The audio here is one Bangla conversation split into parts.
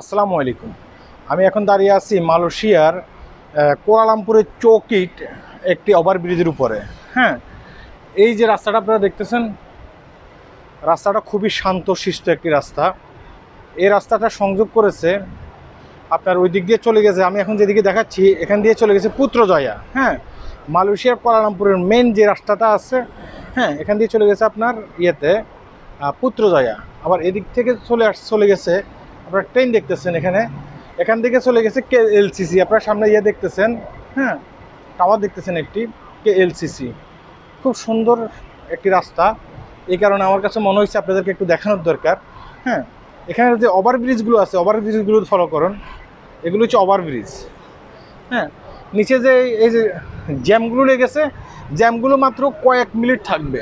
আসসালামু আলাইকুম। আমি এখন দাঁড়িয়ে আছি মালয়েশিয়ার আহ, কুয়ালালামপুরের চৌকিট একটি ওভারব্রিজের উপরে। হ্যাঁ এই যে রাস্তাটা আপনারা দেখতেছেন রাস্তাটা খুবই শান্ত শিষ্ট একটি রাস্তা। এই রাস্তাটা সংযোগ করেছে আপনার ওই দিক দিয়ে চলে গেছে। আমি এখন যেদিকে দেখাচ্ছি এখান দিয়ে চলে গেছে পুত্রজয়া। হ্যাঁ মালয়েশিয়ার কুয়ালালামপুরের মেন যে রাস্তাটা আছে হ্যাঁ এখান দিয়ে চলে গেছে আপনার ইয়েতে পুত্রজয়া। আবার এদিক থেকে চলে আস চলে গেছে আপনারা ট্রেন দেখতেছেন এখানে। এখান থেকে চলে গেছে কে এলসিসি আপনারা সামনে ইয়ে দেখতেছেন হ্যাঁ? টাওয়ার দেখতেছেন একটি কে এলসিসি খুব সুন্দর একটি রাস্তা। এই কারণে আমার কাছে মনে হয়েছে আপনাদেরকে একটু দেখানোর দরকার হ্যাঁ? এখানে যে ওভারব্রিজগুলো আছে ওভারব্রিজগুলো ফলো করুন। এগুলো হচ্ছে ওভারব্রিজ হ্যাঁ? নিচে যে এই যে জ্যামগুলো লেগেছে, জ্যামগুলো মাত্র কয়েক মিনিট থাকবে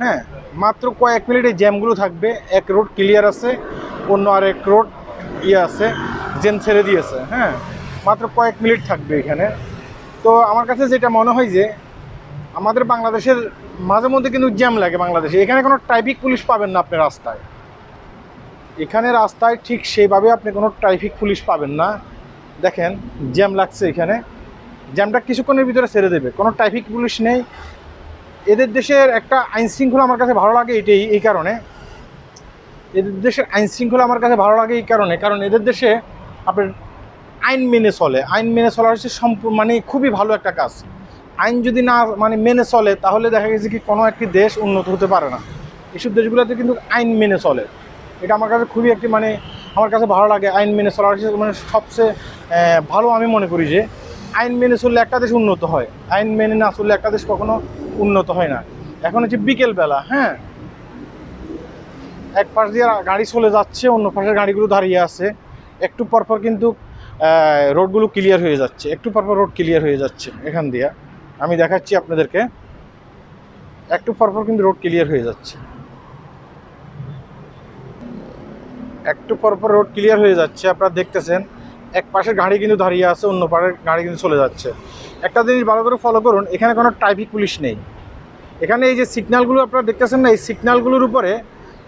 হ্যাঁ? মাত্র কয়েক মিনিট এই জ্যামগুলো থাকবে, এক রোড ক্লিয়ার আছে। অন্য আরেক রোড ইয়ে আছে জ্যাম ছেড়ে দিয়েছে হ্যাঁ? মাত্র কয়েক মিনিট থাকবে এখানে। তো আমার কাছে যেটা মনে হয় যে, আমাদের বাংলাদেশের মাঝে মধ্যে কিন্তু জ্যাম লাগে বাংলাদেশে। এখানে কোনো ট্রাফিক পুলিশ পাবেন না আপনি রাস্তায়। এখানে রাস্তায় ঠিক সেইভাবে আপনি কোনো ট্রাফিক পুলিশ পাবেন না। দেখেন, জ্যাম লাগছে এখানে। জ্যামটা কিছুক্ষণের ভিতরে ছেড়ে দেবে। কোনো ট্রাফিক পুলিশ নেই। এদের দেশের একটা আইনশৃঙ্খলা আমার কাছে ভালো লাগে এটাই, এই কারণে। এদের দেশের আইন শৃঙ্খলা আমার কাছে ভালো লাগে এই কারণে। কারণ এদের দেশে আপনার আইন মেনে চলে। আইন মেনে চলা হচ্ছে মানে খুবই ভালো একটা কাজ। আইন যদি না মানে মেনে চলে, তাহলে দেখা গেছে কি কোনো একটি দেশ উন্নত হতে পারে না। এসব দেশগুলোতে কিন্তু আইন মেনে চলে। এটা আমার কাছে খুবই একটি মানে আমার কাছে ভালো লাগে আইন মেনে চলা হচ্ছে মানে সবচেয়ে ভালো আমি মনে করি যে আইন মেনে চললে একটা দেশ উন্নত হয়। আইন মেনে না চললে একটা দেশ কখনো উন্নত হয় না। এখন হচ্ছে বিকেলবেলা হ্যাঁ? এক পাশ দিয়ে গাড়ি চলে যাচ্ছে, অন্য পাশের গাড়িগুলো দাঁড়িয়ে আছে। একটু পরপর কিন্তু রোডগুলো ক্লিয়ার হয়ে যাচ্ছে। একটু পরপর রোড ক্লিয়ার হয়ে যাচ্ছে এখান দিয়ে। আমি দেখাচ্ছি আপনাদেরকে। একটু পরপর কিন্তু রোড ক্লিয়ার হয়ে যাচ্ছে। একটু পরপর রোড ক্লিয়ার হয়ে যাচ্ছে। আপনারা দেখতেছেন, এক পাশের গাড়ি কিন্তু দাঁড়িয়ে আছে, অন্য পাশের গাড়ি কিন্তু চলে যাচ্ছে। একটা জিনিস ভালো করে ফলো করুন, এখানে কোনো ট্রাফিক পুলিশ নেই। এখানে এই যে সিগনালগুলো আপনারা দেখতেছেন না, এই সিগনালগুলোর উপরে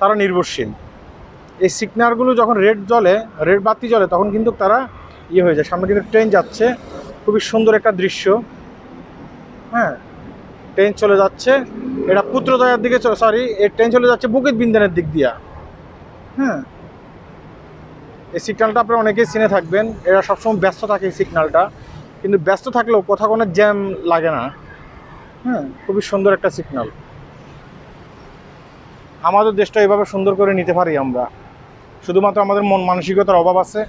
তারা নির্ভরশীল। এই সিগন্যালগুলো যখন রেড জ্বলে, রেড বাতি জ্বলে, তখন কিন্তু তারা ইয়ে হয়ে যায়। সামনে কিন্তু ট্রেন যাচ্ছে। খুবই সুন্দর একটা দৃশ্য। হ্যাঁ ট্রেন চলে যাচ্ছে। এটা পুত্রদয়ার দিকে সরি এই ট্রেন চলে যাচ্ছে বুকিত বিন্দানের দিক দিয়া। হ্যাঁ এই সিগন্যালটা আপনারা অনেকেই চিনে থাকবেন। এরা সবসময় ব্যস্ত থাকে এই সিগনালটা। কিন্তু ব্যস্ত থাকলেও কোথাও কোনো জ্যাম লাগে না। হ্যাঁ খুবই সুন্দর একটা সিগন্যাল আমাদের দেশটা এভাবে সুন্দর করে নিতে পারি আমরা। শুধুমাত্র আমাদের মন মানসিকতার অভাব আছে।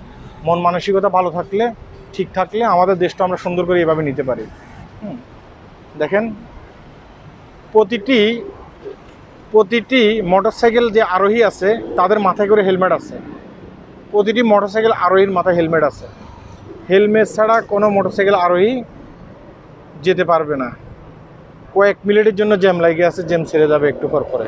মন মানসিকতা ভালো থাকলে, ঠিক থাকলে আমাদের দেশটা আমরা সুন্দর করে এভাবে নিতে পারি। দেখেন, প্রতিটি প্রতিটি মোটরসাইকেল যে আরোহী আছে, তাদের মাথায় করে হেলমেট আছে। প্রতিটি মোটরসাইকেল আরোহীর মাথায় হেলমেট আছে। হেলমেট ছাড়া কোনো মোটরসাইকেল আরোহী যেতে পারবে না। কয়েক মিনিটের জন্য জ্যাম লাগে আছে, জ্যাম ছেড়ে যাবে একটু পর পরে।